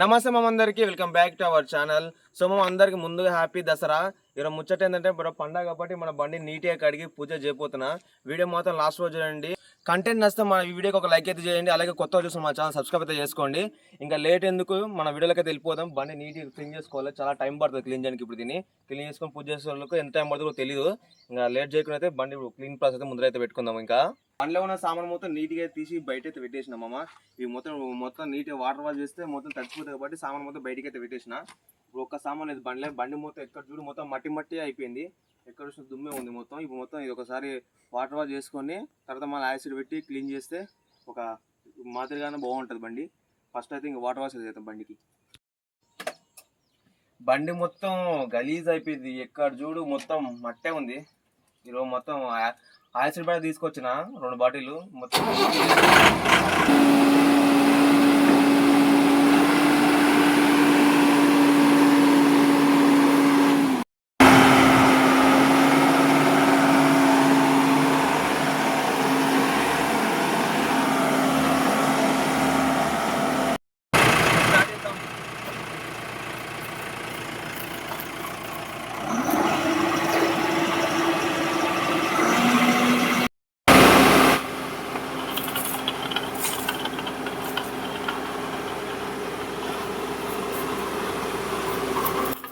నమస్తే మా అందరికి welcome back to our channel. So మా అందరికి ముందుగా హ్యాపీ దసరా. ఈరోజు ముచ్చట ఏంటంటే ఇప్పుడు పండగ కాబట్టి మన బండి నీట్గా కడిగి పూజ చేయబోతున్నా. వీడియో మాత్రం లాస్ట్ రోజు చూడండి. కంటెంట్ నచ్చితే మన ఈ వీడియోకి ఒక లైక్ అయితే చేయండి. అలాగే కొత్త చూసిన మా ఛానల్ సబ్స్క్రైబ్ అయితే చేసుకోండి. ఇంకా లేట్ ఎందుకు? మన వీడియోలోకి అయితే వెళ్ళిపోదాం. బండి నీట్గా క్లీన్ చేసుకోవాలి. చాలా టైం పడుతుంది క్లీన్ చేయడానికి ఇప్పుడు దీన్ని. క్లీన్ చేసుకొని పూజ చేసే వాళ్ళకి ఎంత టైం పడుతుందో తెలియదు ఇంకా లేట్ చేయకుండా అయితే బండి క్లీన్ ప్రాసెస్ అయితే ముందర అయితే పెట్టుకుందాం ఇంకా. బండిలో ఉన్న సామాన్ మొత్తం నీట్గా తీసి బయట అయితే పెట్టేసినాం అమ్మ ఇవి మొత్తం మొత్తం నీట్గా వాటర్ వాష్ చేస్తే మొత్తం తడిచిపోతుంది కాబట్టి సామాన్ మొత్తం బయటకి అయితే పెట్టేసిన. ఇప్పుడు ఒక్క సామాన్ లేదు బండిలో. బండి మొత్తం ఎక్కడ చూడు మొత్తం మట్టి మట్టి అయిపోయింది. ఎక్కడ వచ్చిన దుమ్మే ఉంది మొత్తం. ఇప్పుడు మొత్తం ఇది ఒకసారి వాటర్ వాష్ చేసుకొని తర్వాత మళ్ళీ యాసిడ్ పెట్టి క్లీన్ చేస్తే ఒక మాదిరిగానే బాగుంటుంది బండి. ఫస్ట్ అయితే ఇంకా వాటర్ వాష్ చేద్దాం బండికి. బండి మొత్తం గలీజ్ అయిపోయింది. ఎక్కడ చూడు మొత్తం మట్టే ఉంది. ఈరోజు మొత్తం యాసిడ్ బయట తీసుకొచ్చిన రెండు బాటిల్ మొత్తం స్టార్ట్ చేద్దాం.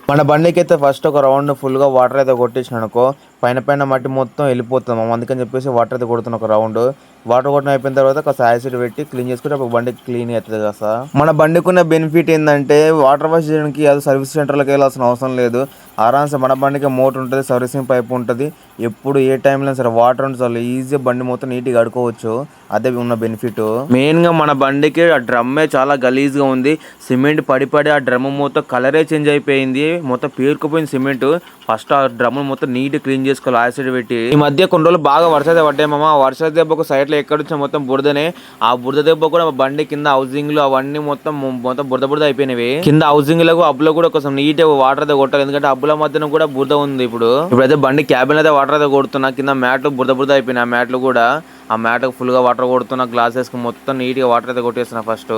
మన బండికి అయితే ఫస్ట్ ఒక రౌండ్ ఫుల్గా వాటర్ అయితే కొట్టించిన అనుకో పైన పైన మట్టి మొత్తం వెళ్ళిపోతుంది అందుకని చెప్పేసి వాటర్ అయితే కొడుతున్న ఒక రౌండ్ వాటర్ కొట్టడం అయిపోయిన తర్వాత కాస్త యాసిడ్ పెట్టి క్లీన్ చేసుకుంటే అప్పుడు బండి క్లీన్ అవుతుంది కదా మన బండికి ఉన్న బెనిఫిట్ ఏంటంటే వాటర్ వాష్ చేయడానికి అది సర్వీస్ సెంటర్లకు వెళ్ళాల్సిన అవసరం లేదు. ఆరామ్సే మన బండికి మోటార్ ఉంటుంది సర్వీసింగ్ పైప్ ఉంటుంది. ఎప్పుడు ఏ టైంలో సరే వాటర్ ఉంటుంది చాలా ఈజీగా బండి మొత్తం నీట్గా అడుకోవచ్చు అదే ఉన్న బెనిఫిట్ మెయిన్గా మన బండికి ఆ డ్రమ్మే చాలా గలీజ్గా ఉంది. సిమెంట్ పడి పడి ఆ డ్రమ్ మొత్తం కలరే చేంజ్ అయిపోయింది. మొత్తం పేరుకుపోయింది సిమెంట్. ఫస్ట్ ఆ డ్రమ్ మొత్తం నీట్ క్లీన్ చేసుకోవాలి. యాసిడ్ పెట్టి. ఈ మధ్య కొన్ని రోజులు బాగా వర్ష పడ్డాయి మామ. ఆ వర్ష దెబ్బకు సైట్లో ఎక్కడ వచ్చినా మొత్తం బురదనే. ఆ బురద దెబ్బ కూడా బండి కింద హౌసింగ్లో అవన్నీ మొత్తం మొత్తం బురద బురద అయిపోయినవి. కింద హౌసింగ్లకు అబ్బులో కూడా కొంచెం నీట్ వాటర్ అయితే కొట్టాలి. ఎందుకంటే అబ్బుల మధ్యన కూడా బురద ఉంది ఇప్పుడు. ఇప్పుడైతే బండి క్యాబిన్ అయితే వాటర్ అయితే కొడుతున్నా. కింద మ్యాట్లు బురద బురద అయిపోయినాయి. ఆ మ్యాట్లు కూడా. ఆ మ్యాట్ ఫుల్గా వాటర్ కొడుతున్నా. గ్లాసెస్ మొత్తం నీట్గా వాటర్ అయితే కొట్టేస్తున్నా ఫస్ట్.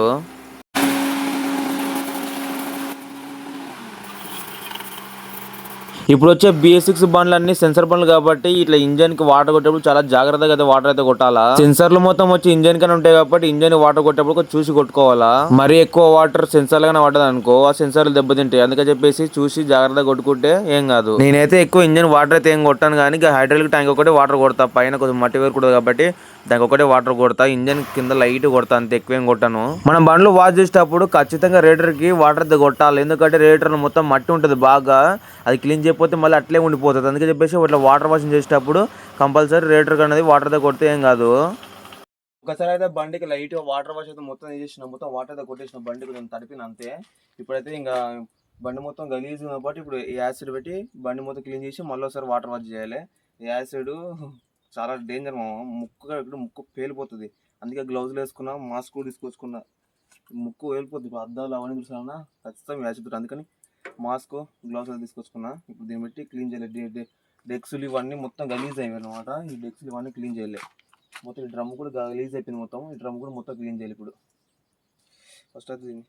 ఇప్పుడు వచ్చే బిఎస్ సిక్స్ బండ్లు అన్ని సెన్సర్ బండ్లు కాబట్టి ఇట్లా ఇంజన్కి వాటర్ కొట్టేప్పుడు చాలా జాగ్రత్తగా అయితే వాటర్ అయితే కొట్టాలా? సెన్సర్లు మొత్తం వచ్చి ఇంజన్ కన్నా ఉంటాయి కాబట్టి ఇంజన్ వాటర్ కొట్టేప్పుడు చూసి కొట్టుకోవాలా? మరి ఎక్కువ వాటర్ సెన్సర్ గానే పడ్డది అనుకో ఆ సెన్సర్లు దెబ్బతింటాయి. అందుకని చెప్పేసి చూసి జాగ్రత్తగా కొట్టుకుంటే ఏం కాదు. నేనైతే ఎక్కువ ఇంజన్ వాటర్ అయితే ఏం కొట్టాను కానీ హైడ్రాలిక్ ట్యాంక్ ఒకటి వాటర్ కొడతా. పైన కొంచెం మట్టి వేరుకుంటుంది కాబట్టి దానికి ఒకటే వాటర్ కొడతా. ఇంజన్ కింద లైట్ కొడతా అంత. ఎక్కువ ఏం కొట్టాను. మనం బండ్లు వాష్ చేసేటప్పుడు ఖచ్చితంగా రేటర్కి వాటర్ అయితే కొట్టాలి. ఎందుకంటే రేటర్ మొత్తం మట్టి ఉంటుంది బాగా. అది క్లీన్ చేయకపోతే మళ్ళీ అట్లే ఉండిపోతుంది. అందుకే చెప్పేసి ఇట్లా వాటర్ వాషింగ్ చేసేటప్పుడు కంపల్సరీ రేటర్ అనేది వాటర్తో కొడితే ఏం కాదు. ఒకసారి అయితే బండికి లైట్గా వాటర్ వాష్ అయితే మొత్తం చేసిన మొత్తం వాటర్ అయితే కొట్టేసిన బండి కొంచెం తడిపిన అంతే. ఇప్పుడైతే ఇంకా బండి మొత్తం గలీజ్ ఉంది కాబట్టి ఇప్పుడు ఈ యాసిడ్ పెట్టి బండి మొత్తం క్లీన్ చేసి మళ్ళీ ఒకసారి వాటర్ వాష్ చేయాలి. ఈ యాసిడ్ చాలా డేంజర్ మా ముక్కు ఇక్కడ ముక్కు పేలిపోతుంది. అందుకే గ్లౌజులు వేసుకున్నా మాస్క్ కూడా తీసుకొచ్చుకున్నా. ముక్కు పేలిపోతుంది. ఇప్పుడు అద్దాలు అవన్నీ చూసానా ఖచ్చితంగా యాసిడ్ అందుకని మాస్క్ గ్లౌస్ తీసుకొచ్చుకున్నా. ఇప్పుడు దీన్ని బట్టి క్లీన్ చేయలేదు డెక్సులు డెక్స్లు ఇవన్నీ మొత్తం గలీజ్ అయ్యాయి అనమాట ఈ డెక్స్లు ఇవన్నీ క్లీన్ చేయలేదు మొత్తం ఈ డ్రమ్ కూడా గలీజ్ అయిపోయింది మొత్తం. ఈ డ్రమ్ కూడా మొత్తం క్లీన్ చేయాలి ఇప్పుడు. ఫస్ట్ అయితే దీన్ని.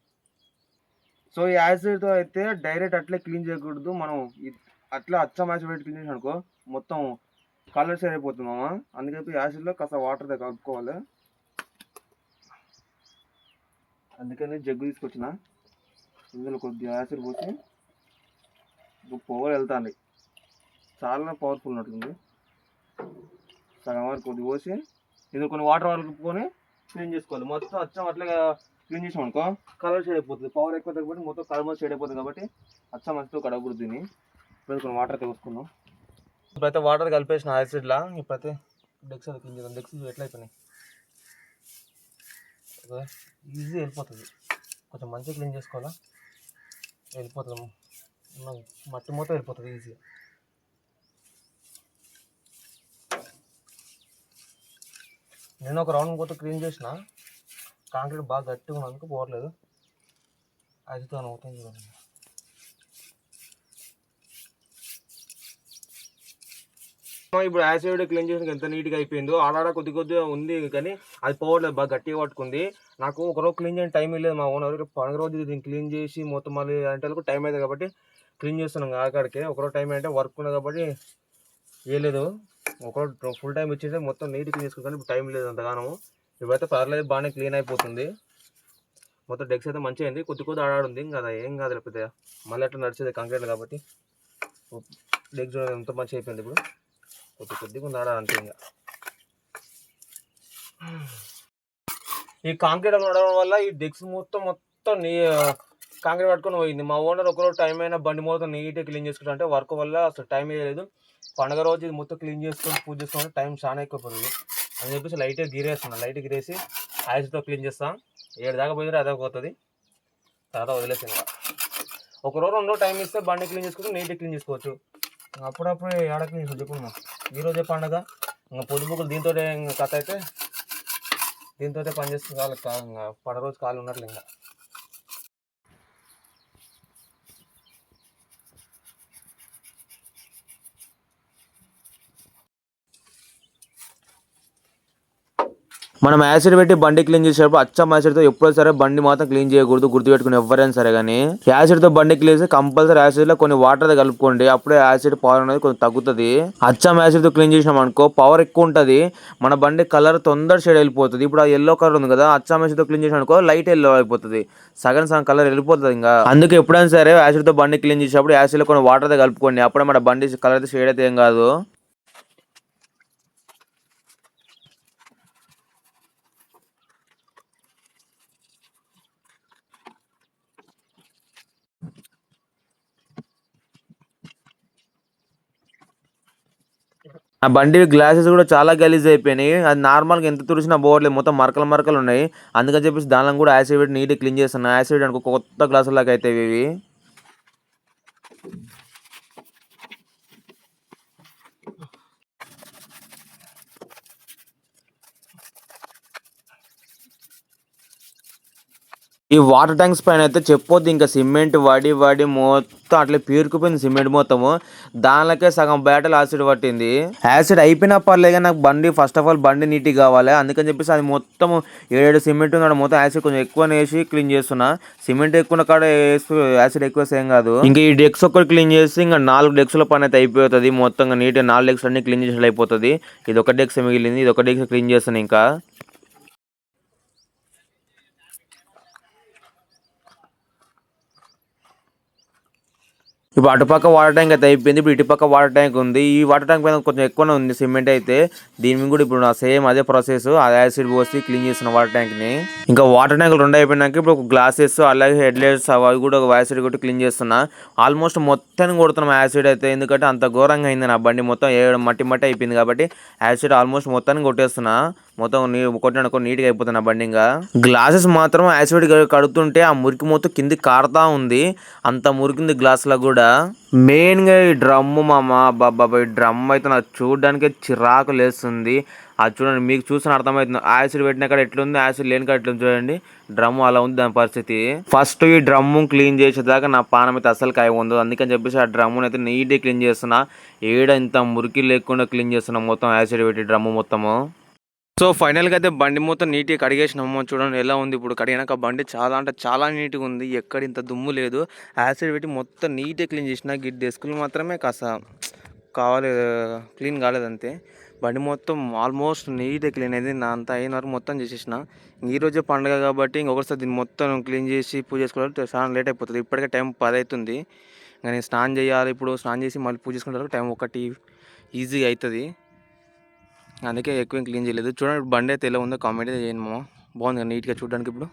సో ఈ యాసిడ్తో అయితే డైరెక్ట్ అట్లే క్లీన్ చేయకూడదు. మనం అట్లా అచ్చం యాసిడ్ పెట్టి క్లీన్ చేసి అనుకో మొత్తం కలర్ షేడ్ అయిపోతుంది మామ. అందుకని యాసిడ్లో కాస్త వాటర్ కలుపుకోవాలి. అందుకని జగ్గు తీసుకొచ్చిన. ఇందులో కొద్దిగా యాసిడ్ పోసి పొగలు వెళ్తాంది. చాలా పవర్ఫుల్ ఉన్నట్టుంది సగం వరకు కొద్దిగా పోసి ఇందులో కొన్ని వాటర్ కలుపుకొని క్లీన్ చేసుకోవాలి. మొత్తం అచ్చం అట్లా క్లీన్ చేసాం అనుకో కలర్ షేడ్ అయిపోతుంది. పవర్ ఎక్కువ కాబట్టి మొత్తం కలర్ షేడ్ అయిపోతుంది కాబట్టి అచ్చం మంచితో కడగకూడదు దీన్ని. ఇప్పుడు కొన్ని వాటర్ అయితే ఇప్పుడైతే వాటర్ కలిపేసిన యాసిడ్లా ఇప్పుడైతే డెక్స్ క్లీన్ చేద్దాం. డెక్స్ ఎట్లా అయిపోయినాయి? ఈజీ వెళ్ళిపోతుంది కొంచెం మంచిగా క్లీన్ చేసుకోవాలా? వెళ్ళిపోతుంది మట్టి మొత్తం వెళ్ళిపోతుంది ఈజీగా. నేను ఒక రౌండ్ మొత్తం క్లీన్ చేసిన. కాంక్రీట్ బాగా గట్టిగా ఉన్నందుకు పోవట్లేదు. అదితో అవుతుంది చూడండి. ఇప్పుడు యాసిడ్ క్లీన్ చేసిన ఎంత నీట్గా అయిపోయిందో ఆడాడ కొద్ది కొద్దిగా ఉంది కానీ అది పోవట్లేదు. బాగా గట్టిగా పట్టుకుంది. నాకు ఒక రోజు క్లీన్ చేయని టైం లేదు. మా ఓనర్ పండుగ రోజు దీన్ని క్లీన్ చేసి మొత్తం మళ్ళీ అంటే టైం అవుతుంది కాబట్టి క్లీన్ చేస్తున్నాం ఆకాడికి ఒకరోజు టైం అంటే వర్క్ ఉన్నది కాబట్టి వేయలేదు ఒకరోజు ఫుల్ టైం ఇచ్చేసి మొత్తం నీట్ క్లీన్ చేసుకుంటాను ఇప్పుడు టైం లేదు అంతగానము. ఇవైతే పర్లేదు బాగానే క్లీన్ అయిపోతుంది. మొత్తం డెక్స్ అయితే మంచిగా అయింది. కొద్ది కొద్ది ఆడాడుంది. ఇంకా ఏం కాదు లేకపోతే మళ్ళీ అట్లా నడిచేది కంక్రీట్ కాబట్టి డెక్స్ ఎంత మంచిగా అయిపోయింది ఇప్పుడు. కొద్ది కొద్దిగా ఉంది ఆడాలంటే అంతే ఇంకా. ఈ కాంక్రీట్ నడవడం వల్ల ఈ డెక్స్ మొత్తం మొత్తం నీ కాంక్రీట్ పట్టుకొని పోయింది. మా ఓనర్ ఒకరోజు టైం అయినా బండి మొత్తం నీట్గా క్లీన్ చేసుకుంటా అంటే వర్క్ వల్ల అసలు టైం లేదు పండగ రోజు ఇది మొత్తం క్లీన్ చేసుకొని పూజ చేసుకుంటే టైం చాలా ఎక్కువ పోతుంది అని చెప్పేసి లైట్గా గీరేస్తున్నాను లైట్ గిరేసి ఐస్తో క్లీన్ చేస్తాం. ఏడు దాకా పోయింది అదే పోతుంది. తర్వాత వదిలేసి ఇంకా. ఒక రోజు రెండు రోజు టైం ఇస్తే బండి క్లీన్ చేసుకుంటే నీట్గా క్లీన్ చేసుకోవచ్చు. అప్పుడప్పుడు ఏడ క్లీన్ చేసుకోవచ్చు చెప్పు ఈ రోజే పండగ. ఇంకా పొద్దుపుకులు దీంతో కథ అయితే దీంతో పని వాళ్ళకి కాదు పడ రోజు కాలు ఉన్నట్లు ఇంకా. మనం యాసిడ్ పెట్టి బండి క్లీన్ చేసేటప్పుడు అచ్చం యాసిడ్తో ఎప్పుడో సరే బండి మాత్రం క్లీన్ చేయకూడదు గుర్తుపెట్టుకుని ఎవరైనా సరే కానీ యాసిడ్తో బండి క్లీన్ చేస్తే కంపల్సరీ యాసిడ్లో కొన్ని వాటర్ కలుపుకోండి. అప్పుడే యాసిడ్ పవర్ అనేది కొంచెం తగ్గుతుంది. అచ్చం యాసిడ్తో క్లీన్ చేసినాం అనుకో పవర్ ఎక్కువ ఉంటుంది. మన బండి కలర్ తొందర షేడ్ వెళ్ళిపోతుంది ఇప్పుడు ఆ ఎల్లో కలర్ ఉంది కదా అచ్చం యాసిడ్తో క్లీన్ చేసిన అనుకో లైట్ ఎల్లో అయిపోతుంది. సగం సగం కలర్ వెళ్ళిపోతుంది ఇంకా. అందుకే ఎప్పుడైనా సరే యాసిడ్తో బండి క్లీన్ చేసేటప్పుడు యాసిడ్లో కొన్ని వాటర్ కలుపుకోండి. అప్పుడే మన బండి కలర్ అయితే షేడ్ అయితే ఏం కాదు. ఆ బండి గ్లాసెస్ కూడా చాలా గలీజ్ అయిపోయినాయి. అది నార్మల్గా ఎంత తుడిచినా పోవట్లేదు. మొత్తం మరకలు మరకలు ఉన్నాయి. అందుకని చెప్పేసి దానిలో కూడా యాసిడ్ పెట్టి నీట్గా క్లీన్ చేస్తున్నా. యాసిడ్ అనుకో కొత్త గ్లాసులాగా అయితే ఇవి. ఈ వాటర్ ట్యాంక్స్ పైన అయితే చెప్పొద్దు ఇంకా సిమెంట్ వడి వడి మొత్తం అట్లా పీరుకుపోయింది సిమెంట్ మొత్తము. దానిలోకే సగం బ్యాటల్ యాసిడ్ పట్టింది. యాసిడ్ అయిపోయినా పర్లేదు నాకు బండి ఫస్ట్ ఆఫ్ ఆల్ బండి నీట్గా కావాలి. అందుకని చెప్పేసి అది మొత్తం ఏడు సిమెంట్ ఉన్నాడు మొత్తం యాసిడ్ కొంచెం ఎక్కువ వేసి క్లీన్ చేస్తున్నా. సిమెంట్ ఎక్కువ కాడ యాసిడ్ ఎక్కువ ఏం కాదు. ఇంకా ఈ డెక్స్ ఒక్కటి క్లీన్ చేసి ఇంకా నాలుగు డెక్స్ల పని అయితే అయిపోతుంది. మొత్తం నీట్గా నాలుగు డెక్స్ అన్ని క్లీన్ చేసి అయిపోతుంది. ఇది ఒక డెక్స్ మిగిలింది ఇది ఒక డెక్స్ క్లీన్ చేస్తాను ఇంకా. ఇప్పుడు అటుపక్క వాటర్ ట్యాంక్ అయితే అయిపోయింది. ఇప్పుడు ఇటుపక్క వాటర్ ట్యాంక్ ఉంది. ఈ వాటర్ ట్యాంక్ పైన కొంచెం ఎక్కువనే ఉంది సిమెంట్ అయితే. దీని మీద కూడా ఇప్పుడు నా సేమ్ అదే ప్రాసెస్ అదే యాసిడ్ పోసి క్లీన్ చేస్తున్న వాటర్ ట్యాంక్ని. ఇంకా వాటర్ ట్యాంక్ రెండు అయిపోయినాక ఇప్పుడు ఒక గ్లాసెస్ అలాగే హెడ్ లైట్స్ అవి కూడా ఒక యాసిడ్ కొట్టి క్లీన్ చేస్తున్నా. ఆల్మోస్ట్ మొత్తాన్ని కొడుతున్నాం యాసిడ్ అయితే. ఎందుకంటే అంత ఘోరంగా అయింది నా బండి మొత్తం. ఏ మట్టి మట్టి అయిపోయింది కాబట్టి యాసిడ్ ఆల్మోస్ట్ మొత్తాన్ని కొట్టేస్తున్నా. మొత్తం నీ కొట్టిననుకో నీట్గా అయిపోతుంది నా బండి ఇంకా. గ్లాసెస్ మాత్రం యాసిడ్ కడుతుంటే ఆ మురికి మొత్తం కింది కారుతా ఉంది. అంత మురికింది గ్లాసులో కూడా. మెయిన్గా ఈ డ్రమ్ము మామ బాబా ఈ డ్రమ్ అయితే నాకు చూడడానికి చిరాకు లేస్తుంది. అది చూడండి మీకు చూసిన అర్థమవుతుంది యాసిడ్ పెట్టిన కాడ ఎట్లుంది యాసిడ్ లేని కాడ ఎట్లుంది చూడండి. డ్రమ్ అలా ఉంది దాని పరిస్థితి. ఫస్ట్ ఈ డ్రమ్ము క్లీన్ చేసేదాకా నా పానం అయితే అసలు కాయ ఉంది అందుకని చెప్పేసి ఆ డ్రమ్ముని అయితే నీట్గా క్లీన్ చేస్తున్నా. ఏడ ఇంత మురికి లేకుండా క్లీన్ చేస్తున్నా మొత్తం యాసిడ్ పెట్టి డ్రమ్ము మొత్తము. సో ఫైనల్గా అయితే బండి మొత్తం నీట్గా కడిగేసినాము. చూడండి ఎలా ఉంది. ఇప్పుడు కడిగినాక బండి చాలా అంటే చాలా నీట్గా ఉంది. ఎక్కడ ఇంత దుమ్ము లేదు. యాసిడ్ పెట్టి మొత్తం నీట్గా క్లీన్ చేసిన గిట్ డెస్కులు మాత్రమే కాస్త కావాలి క్లీన్ కాలేదంతే బండి మొత్తం ఆల్మోస్ట్ నీట్గా క్లీన్ అయింది. నా అంతా అయిన వరకు మొత్తం చేసేసిన. ఈరోజే పండుగ కాబట్టి ఇంకొకసారి దీన్ని మొత్తం క్లీన్ చేసి పూజ చేసుకోవాలి చాలా లేట్ అయిపోతుంది. ఇప్పటికే టైం పది అవుతుంది ఇంకా నేను స్నానం చేయాలి. ఇప్పుడు స్నానం చేసి మళ్ళీ పూజ చేసుకునే టైం ఒకటి ఈజీగా అవుతుంది అందుకే ఎక్కువ క్లీన్ చేయలేదు. చూడండి బండి అయితే ఎలా ఉందో కామెంట్ అయితే చేయను బాగుంది కదా నీట్గా చూడడానికి ఇప్పుడు.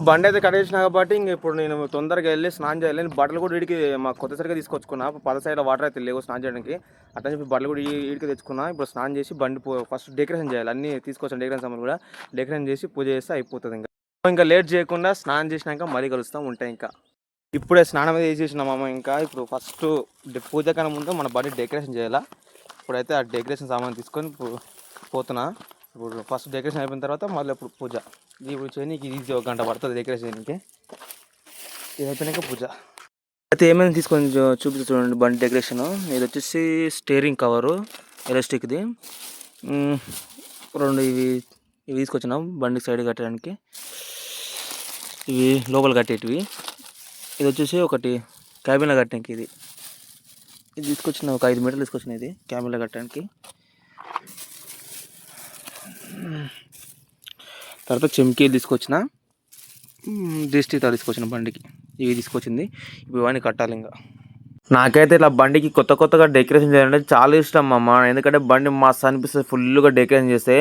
బండి అయితే కడేసిన కాబట్టి ఇంక ఇప్పుడు నేను తొందరగా వెళ్ళి స్నానం చేయాలి. నేను బట్టలు కూడా వీడికి మా కొత్త సరిగా తీసుకొచ్చుకున్నా. పద సైడ్ వాటర్ అయితే లేవు స్నానం చేయడానికి. అట్లా చెప్పి బట్టలు కూడా వీడికి తెచ్చుకున్నా. ఇప్పుడు స్నానం చేసి బండి ఫస్ట్ డెకరేషన్ చేయాలి. అన్ని తీసుకొచ్చాను డెకరేషన్ సామాన్ కూడా డెకరేషన్ చేసి పూజ చేస్తే అయిపోతుంది ఇంకా. ఇంకా లేట్ చేయకుండా స్నానం చేసినాక మరీ కలుస్తాం ఉంటాయి ఇంకా. ఇప్పుడే స్నానం అయితే చేసేసిన ఇంకా. ఇప్పుడు ఫస్ట్ పూజ కన్నా ముందు మన బండి డెకరేషన్ చేయాలా? ఇప్పుడైతే ఆ డెకరేషన్ సామాన్ తీసుకొని పోతున్నా. ఇప్పుడు ఫస్ట్ డెకరేషన్ అయిపోయిన తర్వాత మళ్ళీ ఇప్పుడు పూజ. ఇది ఇప్పుడు చేయడానికి ఈజీ ఒక గంట పడుతుంది డెకరేషన్ చేయడానికి ఇది అయిపోయినాక పూజ. అయితే ఏమైనా తీసుకొని చూపిస్తా చూడండి బండి డెకరేషన్. ఇది వచ్చేసి స్టీరింగ్ కవరు ఎలాస్టిక్ది. రెండు ఇవి ఇవి తీసుకొచ్చినాం బండి సైడ్ కట్టడానికి. ఇవి లోపల కట్టేటివి. ఇది వచ్చేసి ఒకటి క్యాబిన్లో కట్టడానికి ఇది. ఇది తీసుకొచ్చిన ఒక ఐదు మీటర్లు తీసుకొచ్చిన ఇది క్యామెరా కట్టడానికి. తర్వాత చెమ్కీలు తీసుకొచ్చిన దిష్టి తీసుకొచ్చిన బండికి. ఇవి తీసుకొచ్చింది. ఇప్పుడు ఇవన్నీ కట్టాలి ఇంకా. నాకైతే ఇలా బండికి కొత్త కొత్తగా డెకరేషన్ చేయాలంటే చాలా ఇష్టం అమ్మ. ఎందుకంటే బండి మస్తు అనిపిస్తుంది ఫుల్గా డెకరేషన్ చేస్తే.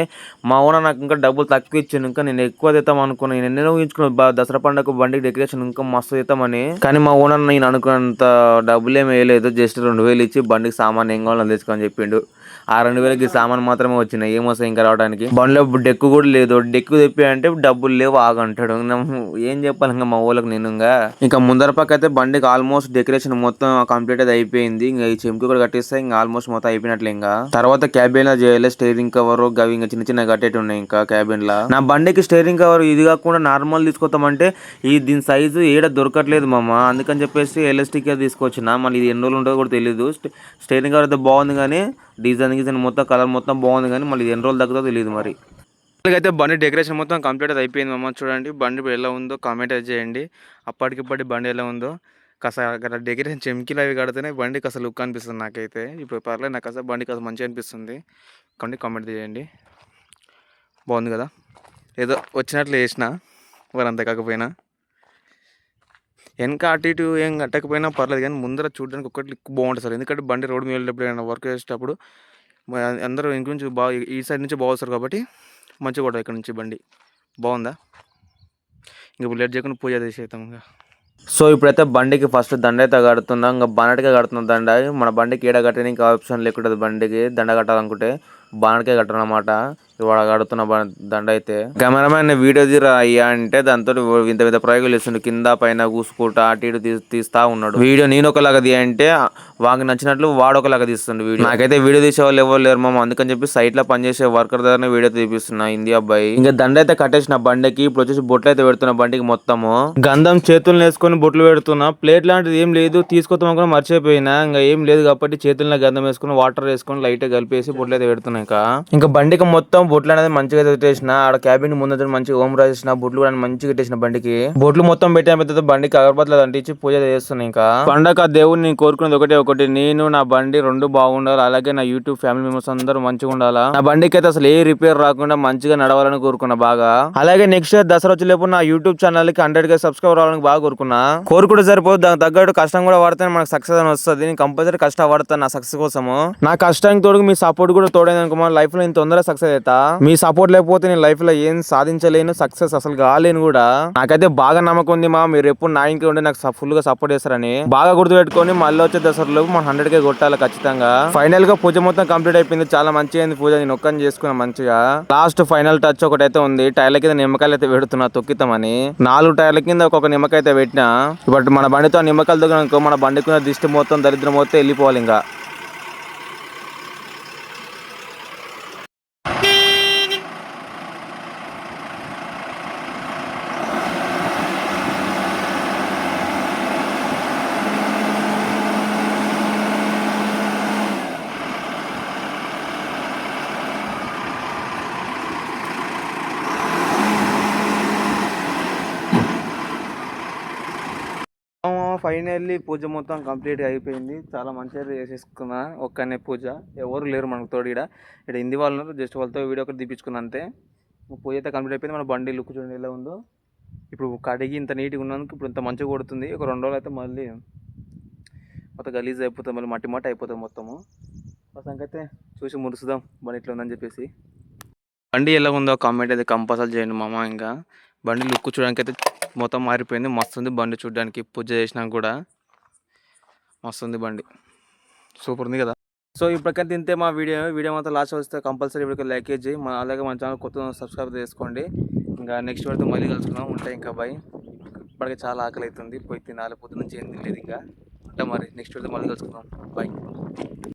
మా ఓనర్ నాకు ఇంకా డబ్బులు తక్కువ ఇచ్చింది ఇంకా నేను ఎక్కువ తెద్దాం అనుకున్నాను నేను ఎన్నెన్నో ఊహించుకున్నాను దసరా పండుగ బండికి డెకరేషన్ ఇంకా మస్తు తెద్దామని కానీ మా ఓనర్ నేను అనుకున్నంత డబ్బులు ఏమి వేయలేదు జస్ట్ రెండు వేలు ఇచ్చి బండికి సామాన్ ఏం కావాలో తెచ్చుకొని చెప్పిండు. ఆ రెండు వేలకి సామాన్ మాత్రమే వచ్చినాయి. ఏమోసా ఇంకా రావడానికి. బండ్లో డెక్కు కూడా లేదు. డెక్కు తెప్పి అంటే డబ్బులు లేవు ఆగంటాడు ఏం చెప్పాలి ఇంకా మా ఊళ్ళకి నేను ఇంకా. ఇంకా ముందర పక్క అయితే బండికి ఆల్మోస్ట్ డెకరేషన్ మొత్తం కంప్లీట్ అది అయిపోయింది. ఇంకా ఈ చెంకు కూడా కట్టిస్తే ఇంకా ఆల్మోస్ట్ మొత్తం అయిపోయినట్లు ఇంకా. తర్వాత క్యాబిన్ లా చేయాలి స్టేరింగ్ కవర్ గవి ఇంకా చిన్న చిన్న కట్టేటి ఉన్నాయి ఇంకా క్యాబిన్ లా. నా బండికి స్టేరింగ్ కవర్ ఇది కాకుండా నార్మల్ తీసుకొస్తామంటే ఈ దీని సైజు ఏడ దొరకట్లేదు మామ. అందుకని చెప్పేసి ఎలాస్టిక్ తీసుకొచ్చిన. మళ్ళీ ఇది ఎన్ని రోజులు ఉంటుందో కూడా తెలియదు స్టేరింగ్ కవర్ అయితే బాగుంది కానీ డిజైన్ గిజైన్ మొత్తం కలర్ మొత్తం బాగుంది కానీ మళ్ళీ ఎన్ని రోజులు తగ్గుతుందో తెలియదు మరి. అయితే బండి డెకరేషన్ మొత్తం కంప్లీట్ అయిపోయింది మమ్మ చూడండి బండి ఎలా ఉందో కామెంట్ చేయండి. అప్పటికిప్పటి బండి ఎలా ఉందో కాస్త అక్కడ డెకరేషన్ చెమ్కిలు అవి కడితేనే బండికి అసలు లుక్ అనిపిస్తుంది నాకైతే. ఇప్పుడు పర్లేదు నాకు అసలు బండి కాస్త మంచిగా అనిపిస్తుంది. కొన్ని కామెంట్ చేయండి. బాగుంది కదా? ఏదో వచ్చినట్లు వేసిన వారంతా కాకపోయినా. వెనక అటు ఇటు ఏం కట్టకపోయినా పర్లేదు కానీ ముందర చూడడానికి ఒకటి బాగుంటుంది సార్. ఎందుకంటే బండి రోడ్ మీద వెళ్ళేటప్పుడు ఏమైనా వర్క్ చేసేటప్పుడు అందరూ ఇంక నుంచి బాగా ఈ సైడ్ నుంచి బాగా వస్తారు కాబట్టి మంచిగా కూడా ఇక్కడ నుంచి బండి. బాగుందా? ఇంక ఇప్పుడు లేట్ చేయకుండా పూజ చేసేద్దాం ఇంకా. సో ఇప్పుడైతే బండికి ఫస్ట్ దండ అయితే కడుతున్నాం. ఇంకా బానటికే కడుతున్నాం దండ. మన బండికి ఏడ కట్టడానికి ఆప్షన్ లేకుంటుంది బండికి. దండ కట్టాలనుకుంటే బానటికే కట్టాలన్నమాట. వాడు కడుతున్న దండ అయితే కెమెరామ్యాన్ వీడియో తీరా అయ్యా అంటే దాంతో వింత వింత ప్రయోగాలు ఇస్తుండే కింద పైన కూసుకుంటా అటు ఇటు తీస్తా ఉన్నాడు. వీడియో నేను ఒకలాగా తీ అంటే నచ్చినట్లు వాడు ఒకలాగా తీస్తుండే వీడియో. నాకైతే వీడియో తీసే వాళ్ళు ఎవరు లేరు మామ. అందుకని చెప్పి సైట్లో పనిచేసే వర్కర్ దగ్గర వీడియో తీపిస్తున్నా. ఇండియా అబ్బాయి. ఇంకా దండ అయితే కట్టేసిన బండికి ఇప్పుడు వచ్చేసి బొట్లు అయితే పెడుతున్నా బండికి మొత్తము. గంధం చేతులు వేసుకొని బొట్లు పెడుతున్నా. ప్లేట్ లాంటిది ఏం లేదు. తీసుకొస్తాం కూడా మర్చిపోయినా. ఇంకా ఏం లేదు కాబట్టి చేతుల్లో గంధం వేసుకొని వాటర్ వేసుకొని లైట్ కలిపేసి బొట్లు అయితే పెడుతున్నా. ఇంకా ఇంకా బండికి మొత్తం బొట్లు అనేది మంచిగా పెట్టేసిన ఆడ క్యాబిన్ ముందు మంచిగా ఓం రాసేసిన బొట్లు కూడా మంచిగా పెట్టేసిన బండికి. బొట్లు మొత్తం పెట్టిన పెద్ద బండికి అగరబత్తులు అంటించి పూజ చేస్తున్నా ఇంకా. పండగ దేవుడిని నేను కోరుకునేది ఒకటే ఒకటి. నేను నా బండి రెండు బాగుండాలి అలాగే నా యూట్యూబ్ ఫ్యామిలీ మెంబర్స్ అందరూ మంచిగా ఉండాలా? నా బండికి అయితే అసలు ఏ రిపేర్ రాకుండా మంచిగా నడవాలని కోరుకున్నా బాగా. అలాగే నెక్స్ట్ ఇయర్ దసరా వచ్చేలేపు నా యూట్యూబ్ ఛానల్కి హండ్రెడ్ కే సబ్స్క్రైబ్ రావాలని బాగా కోరుకున్నా. కోరుకుంటే సరిపోదు దానికి తగ్గట్టు కష్టం కూడా పడితే మనకు సక్సెస్ అని వస్తుంది. నేను కంపల్సరీ కష్టపడతాను నా సక్సెస్ కోసము. నా కష్టానికి తోడు మీ సపోర్ట్ కూడా తోడైంది అనుకో లైఫ్లో లైఫ్లో ఇంత తొందరగా సక్సెస్ అవుతా మీ సపోర్ట్ లేకపోతే నేను లైఫ్లో ఏం సాధించలేను సక్సెస్ అసలు కాలేను కూడా. నాకైతే బాగా నమ్మకం ఉంది మా మీరు ఎప్పుడు నా ఇంట్లో ఉండి నాకు ఫుల్గా సపోర్ట్ చేస్తారని. బాగా గుర్తుపెట్టుకొని మళ్ళీ వచ్చే దసరాలో మనం హండ్రెడ్ కే కొట్టాలి ఖచ్చితంగా. ఫైనల్గా పూజ మొత్తం కంప్లీట్ అయిపోయింది చాలా మంచిగా అయింది పూజ నేను ఒక్కని చేసుకున్నా మంచిగా. లాస్ట్ ఫైనల్ టచ్ ఒకటి అయితే ఉంది టైర్ల కింద నిమ్మకాయలు అయితే పెడుతున్నా తొక్కితామని. నాలుగు టైర్ల కింద ఒక్కొక్క నిమ్మకాయ అయితే పెట్టినా. బట్ మన బండితో ఆ నిమ్మకాయలు తొక్కినాకో మన బండికున్న దిష్టి మొత్తం దరిద్రం మొత్తం వెళ్ళిపోవాలి ఇంకా. ఫైనల్లీ పూజ మొత్తం కంప్లీట్ అయిపోయింది. చాలా మంచిగా చేసేసుకున్నా. ఒక్కనే పూజ. ఎవరు లేరు మనకు తోడు ఇక్కడ ఇక్కడ హిందీ వాళ్ళు ఉన్నారు. జస్ట్ వాళ్ళతో వీడియో ఒకటి తీపించుకున్నా అంతే. పూజ అయితే కంప్లీట్ అయిపోయింది. మన బండి లుక్ చూడండి ఎలా ఉందో. ఇప్పుడు కడిగి ఇంత నీట్గా ఉన్నందుకు ఇప్పుడు ఇంత మంచిగా కొడుతుంది. ఒక రెండు రోజులు అయితే మళ్ళీ మొత్తం గలీజ్ అయిపోతుంది. మళ్ళీ మట్టి మట్టి అయిపోతుంది మొత్తము. ప్రస్తుతానికి అయితే చూసి మురుసుదాం బండి ఇట్లా ఉందని చెప్పేసి. బండి ఎలా ఉందో కామెంట్ అయితే కంపల్సరీ చేయండి మామ ఇంకా. బండి లుక్ చూడడానికి అయితే మొత్తం మారిపోయింది. మస్తు ఉంది బండి చూడడానికి పూజ చేసినాక కూడా మస్తు ఉంది బండి. సూపర్ ఉంది కదా? సో ఇప్పటికైతే తింటే మా వీడియో వీడియో మాత్రం లాస్ట్ వస్తే కంపల్సరీ ఇప్పటికి లైక్ చేయి. మన అలాగే మన ఛానల్ కొత్త సబ్స్క్రైబ్ చేసుకోండి. ఇంకా నెక్స్ట్ వీడియోతో మళ్ళీ కలుసుకున్నాం ఉంటాయి ఇంకా బాయ్. ఇప్పటికే చాలా ఆకలి అవుతుంది. పోయి తినాలి. పొద్దు నుంచి ఏం తినలేదు ఇంకా. అంటే మరి. నెక్స్ట్ వీడియోతో మళ్ళీ కలుసుకుందాం. బాయ్.